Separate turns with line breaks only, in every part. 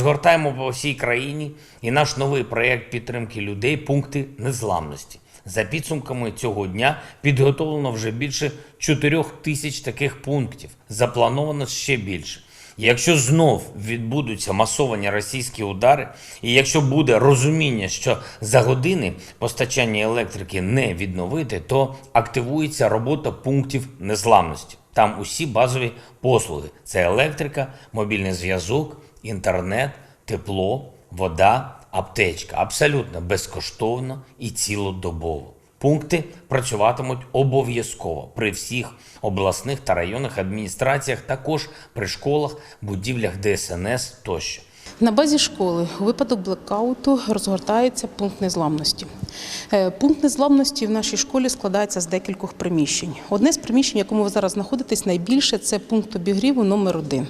Розгортаємо по всій країні і наш новий проєкт підтримки людей пункти незламності. За підсумками цього дня підготовлено вже більше 4 тисяч таких пунктів. Заплановано ще більше. Якщо знов відбудуться масовані російські удари, і якщо буде розуміння, що за години постачання електрики не відновити, то активується робота пунктів незламності. Там усі базові послуги: це електрика, мобільний зв'язок, інтернет, тепло, вода, аптечка. Абсолютно безкоштовно і цілодобово. Пункти працюватимуть обов'язково при всіх обласних та районних адміністраціях, також при школах, будівлях ДСНС тощо.
На базі школи у випадок блекауту розгортається пункт незламності. Е, Пункт незламності в нашій школі складається з декількох приміщень. Одне з приміщень, в якому ви зараз знаходитесь найбільше, це пункт обігріву номер один.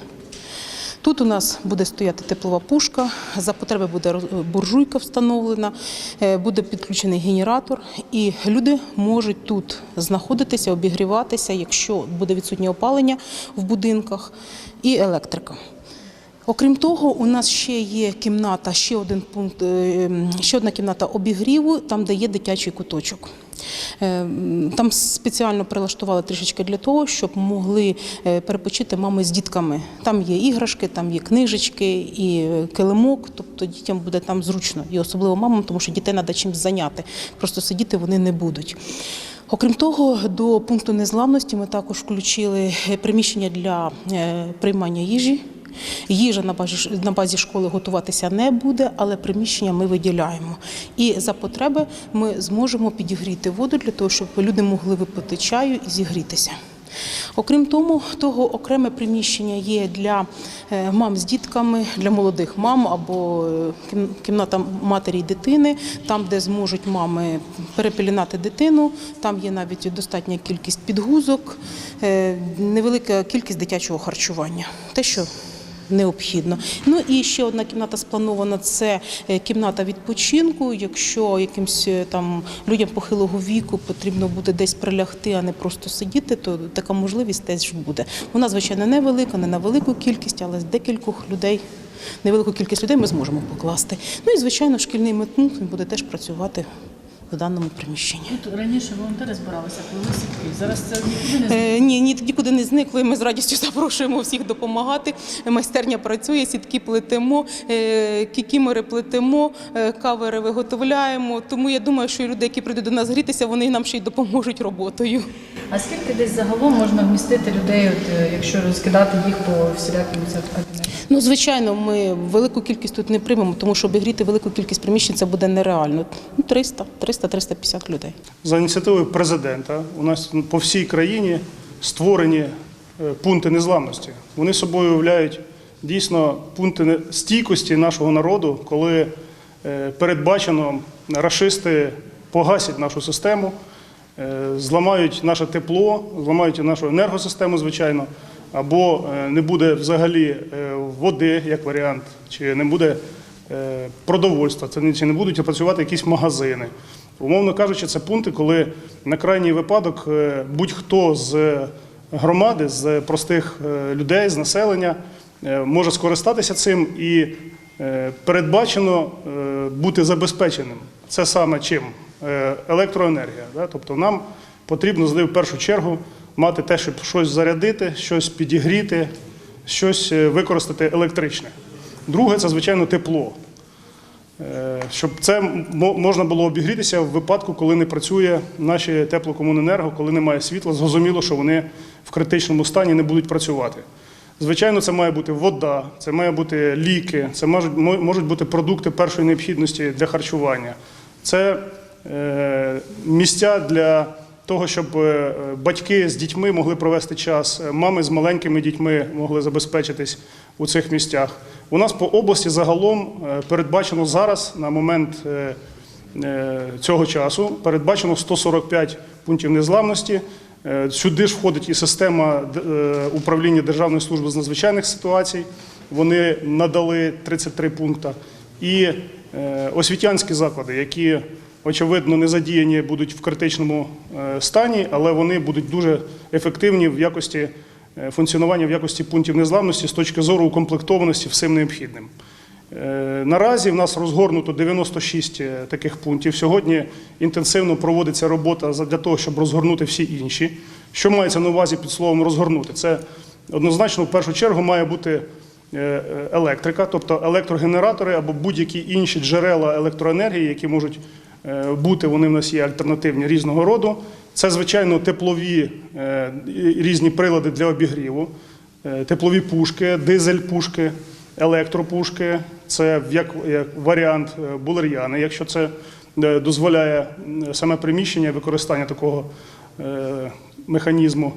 Тут у нас буде стояти теплова пушка, за потреби буде буржуйка встановлена, е, буде підключений генератор, і люди можуть тут знаходитися, обігріватися, якщо буде відсутнє опалення в будинках і електрика. Окрім того, у нас ще є кімната, ще один пункт, е, ще одна кімната обігріву, там, де є дитячий куточок. Е, Там спеціально прилаштували трішечки для того, щоб могли е, перепочити мами з дітками. Там є іграшки, там є книжечки і е, килимок, тобто дітям буде там зручно, і особливо мамам, тому що дітей треба чимось зайняти. Просто сидіти вони не будуть. Окрім того, до пункту незламності ми також включили приміщення для приймання їжі. Їжа на базі, на базі школи готуватися не буде, але приміщення ми виділяємо. І за потреби ми зможемо підігріти воду для того, щоб люди могли випити чаю і зігрітися. Окрім тому, того окреме приміщення є для е, мам з дітками, для молодих мам або е, кімната матері і дитини, там, де зможуть мами перепілінати дитину. Там є навіть достатня кількість підгузок, е, невелика кількість дитячого харчування. Те, що необхідно. Ну і ще одна кімната спланована це е, кімната відпочинку. Якщо якимсь е, там людям похилого віку потрібно буде десь прилягти, а не просто сидіти, то така можливість теж буде. Вона, звичайно, невелика, не на велику кількість, але з декількох людей. Невелику кількість людей ми зможемо покласти. Ну і звичайно, шкільний він буде теж працювати в даному приміщенні.
Тут раніше волонтери збиралися, плели сітки. Зараз це нікуди не
Е, ні, ні, нікуди не зникли. Ми з радістю запрошуємо всіх допомагати. Майстерня працює, сітки плетемо, е, кікімори плетемо, е, кавери виготовляємо. Тому я думаю, що люди, які прийдуть до нас грітися, вони нам ще й допоможуть роботою.
А скільки десь загалом можна вмістити людей, от, якщо розкидати їх по всіляким цим кабінетам?
Ну, звичайно, ми велику кількість тут не приймемо, тому що обігріти велику кількість приміщень це буде нереально. Ну, 300, 300-350 людей.
За ініціативою президента у нас по всій країні створені е, пункти незламності. Вони собою уявляють дійсно пункти стійкості нашого народу, коли е, передбачено рашисти погасять нашу систему, е, зламають наше тепло, зламають нашу енергосистему, звичайно, або не буде взагалі води як варіант, чи не буде продовольства, це не будуть працювати якісь магазини. Умовно кажучи, це пункти, коли на крайній випадок е, будь-хто з громади, з простих е, людей, з населення е, може скористатися цим і е, передбачено е, бути забезпеченим. Це саме чим? Е, Електроенергія. Тобто нам потрібно завжди в першу чергу мати те, щоб щось зарядити, щось підігріти, щось е, використати електричне. Друге це, звичайно, тепло. Е, Щоб це можна було обігрітися в випадку, коли не працює наші теплокомуненерго, коли немає світла, зрозуміло, що вони в критичному стані не будуть працювати. Звичайно, це має бути вода, це має бути ліки, це можуть, можуть бути продукти першої необхідності для харчування. Це е, місця для того, щоб е, батьки з дітьми могли провести час, мами з маленькими дітьми могли забезпечитись у цих місцях. У нас по області загалом е, передбачено зараз на момент е, е, цього часу передбачено 145 пунктів незламності. Сюди ж входить і система управління Державної служби з надзвичайних ситуацій. Вони надали 33 пункти. І освітянські заклади, які очевидно не задіяні будуть в критичному стані, але вони будуть дуже ефективні в якості функціонування в якості пунктів незламності з точки зору укомплектованості всім необхідним. Е, Наразі в нас розгорнуто 96 е, таких пунктів. Сьогодні інтенсивно проводиться робота для того, щоб розгорнути всі інші. Що мається на увазі під словом розгорнути? Це однозначно в першу чергу має бути е, е, електрика, тобто електрогенератори або будь-які інші джерела електроенергії, які можуть е, бути, вони в нас є альтернативні різного роду. Це, звичайно, теплові е, різні прилади для обігріву, е, теплові пушки, дизель-пушки, електропушки. Це як, варіант е, булер'яни, якщо це дозволяє саме приміщення використання такого механізму.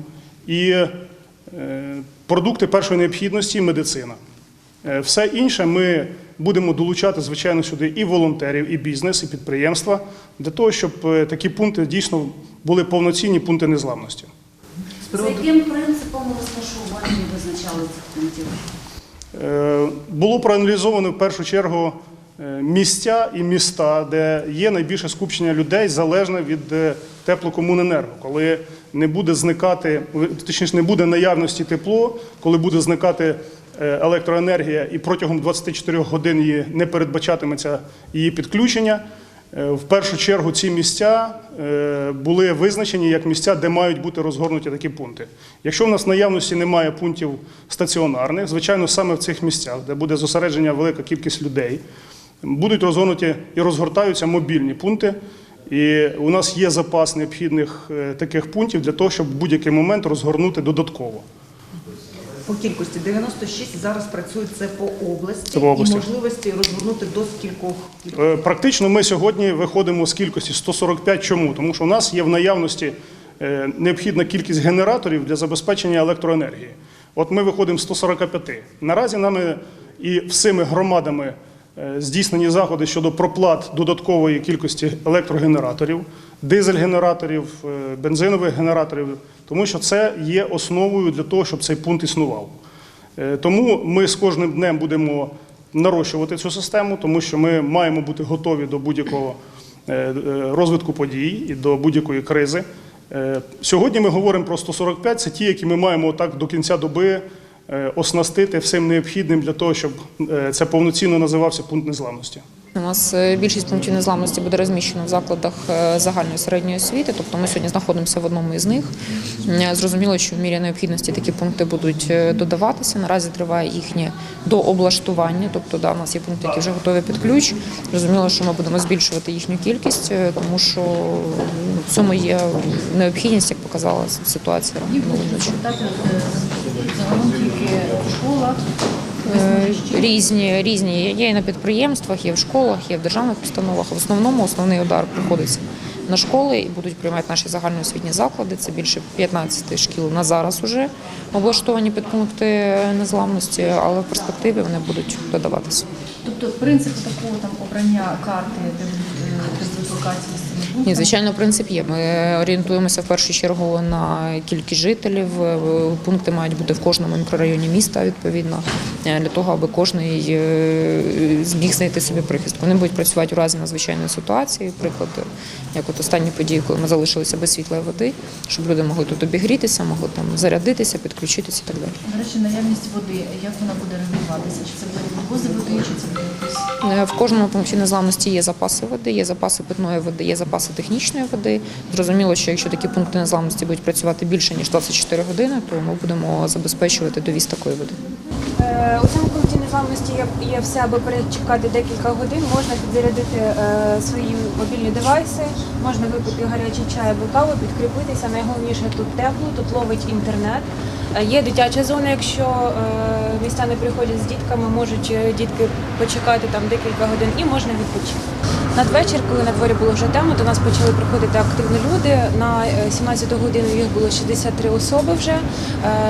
І продукти першої необхідності, медицина. Все інше ми будемо долучати, звичайно, сюди і волонтерів, і бізнес, і підприємства для того, щоб е, такі пункти дійсно були повноцінні пункти незламності.
За яким принципом розташування визначали цих пунктів?
Е, Було проаналізовано в першу чергу е, місця і міста, де є найбільше скупчення людей, залежне від теплокомуненерго, коли не буде зникати, точніше, не буде наявності тепло, коли буде зникати електроенергія, і протягом 24 годин її не передбачатиметься її підключення. Е, В першу чергу ці місця е, були визначені як місця, де мають бути розгорнуті такі пункти. Якщо в нас наявності немає пунктів стаціонарних, звичайно, саме в цих місцях, де буде зосередження велика кількість людей, будуть розгорнуті і розгортаються мобільні пункти. І у нас є запас необхідних е, таких пунктів для того, щоб в будь-який момент розгорнути додатково.
По кількості 96 зараз працюють це по області,
Це по області.
і можливості розгорнути до скількох
Е, Практично ми сьогодні виходимо з кількості 145. Чому? Тому що у нас є в наявності е, необхідна кількість генераторів для забезпечення електроенергії. От ми виходимо з 145. Наразі нами і всіми громадами здійснені заходи щодо проплат додаткової кількості електрогенераторів, дизель-генераторів, е, бензинових генераторів, тому що це є основою для того, щоб цей пункт існував. Е, Тому ми з кожним днем будемо нарощувати цю систему, тому що ми маємо бути готові до будь-якого е, е, розвитку подій і до будь-якої кризи. Е, Сьогодні ми говоримо про 145, це ті, які ми маємо так до кінця доби е, оснастити всім необхідним для того, щоб е, це повноцінно називався пункт незламності.
У нас е, більшість пунктів незламності буде розміщено в закладах е, загальної середньої освіти, тобто ми сьогодні знаходимося в одному із них. Е, Зрозуміло, що в мірі необхідності такі пункти будуть е, додаватися. Наразі триває їхнє дооблаштування, тобто да, у нас є пункти, які вже готові під ключ. Зрозуміло, що ми будемо збільшувати їхню кількість, е, тому що в цьому є необхідність, як показала ситуація
Загалом тільки в школах.
Е, Різні, різні є і на підприємствах, є в школах, є в державних установах. В основному основний удар приходиться на школи і будуть приймати наші загальноосвітні заклади. Це більше 15 шкіл на зараз уже облаштовані підпункти незламності, але в перспективі вони будуть додаватися.
Тобто принцип такого там обрання карти, де е,
Ні, звичайно, принцип є. Ми орієнтуємося в першу чергу на кількість жителів. Е, Пункти мають бути в кожному мікрорайоні міста, відповідно, е, для того, аби кожний е, зміг знайти собі прихист. Вони будуть працювати у разі надзвичайної ситуації, приклад, як от останні події, коли ми залишилися без світла води, щоб люди могли тут обігрітися, могли там зарядитися, підключитися і так далі.
До речі, наявність води, як вона буде регулюватися? Чи це буде води, чи це буде
В кожному пункті незламності є запаси води, є запаси питної води, є запаси технічної води. Зрозуміло, що якщо такі пункти незламності будуть працювати більше ніж 24 години, то ми будемо забезпечувати довіз такої води.
Е, У цьому пункті незламності є все, аби перечекати декілька годин. Можна підзарядити е, свої мобільні девайси, можна випити гарячий чай або каву, підкріпитися. Найголовніше тут тепло, тут ловить інтернет. Е, Є дитяча зона, якщо е, містяни приходять з дітками, можуть е, дітки почекати там декілька годин і можна відпочити. Надвечір, коли на дворі було вже темно, до нас почали приходити активні люди. На е, 17 годину їх було 63 особи вже.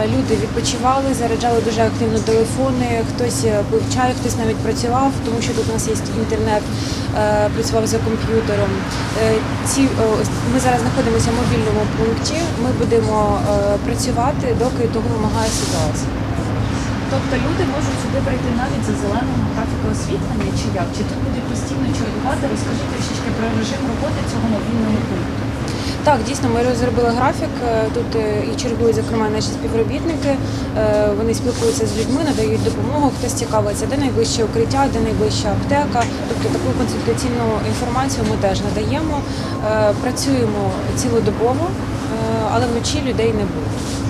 Люди відпочивали, заряджали дуже активно телефони, хтось пив чай, хтось навіть працював, тому що тут у нас є інтернет, працював за комп'ютером. Е, ми зараз знаходимося в мобільному пункті. Ми будемо е, працювати, доки того вимагає ситуація.
Тобто люди можуть сюди прийти навіть за зеленого графіку освітлення, чи як? Чи тут будуть постійно чергувати? Розкажіть трішечки про режим роботи цього мобільного пункту.
Так, дійсно, ми розробили графік. Е, Тут е, і чергують, зокрема, наші співробітники. Е, Вони спілкуються з людьми, надають допомогу. Хтось цікавиться, де найближче укриття, де найближча аптека. Тобто таку консультаційну інформацію ми теж надаємо. Працюємо цілодобово, але вночі людей не буде.